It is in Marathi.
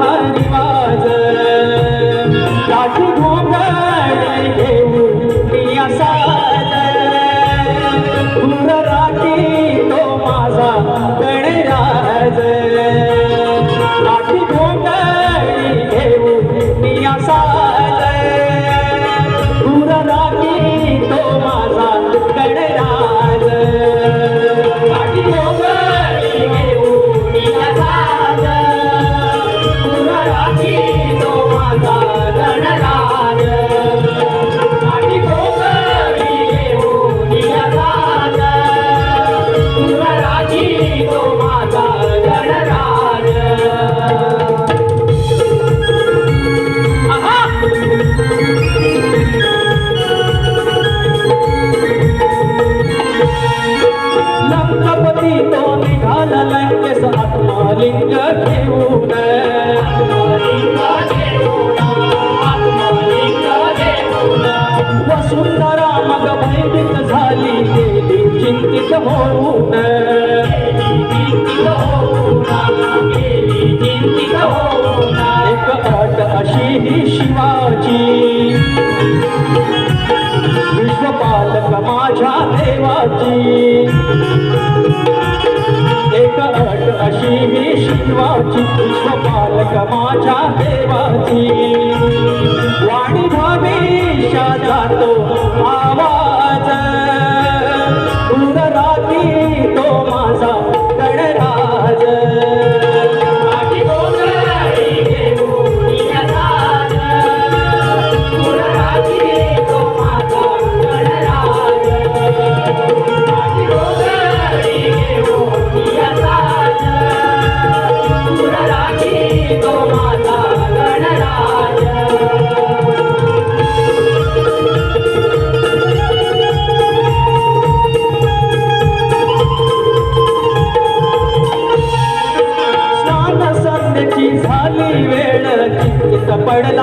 Bye. चिंतित होऊन एक अट अशी ही शिवाची. विश्वपालक माझ्या देवाची. एक अट अशी ही शिवाची. विश्वपालक माझ्या देवाची. वाणी भावी जातो ಪಡಲ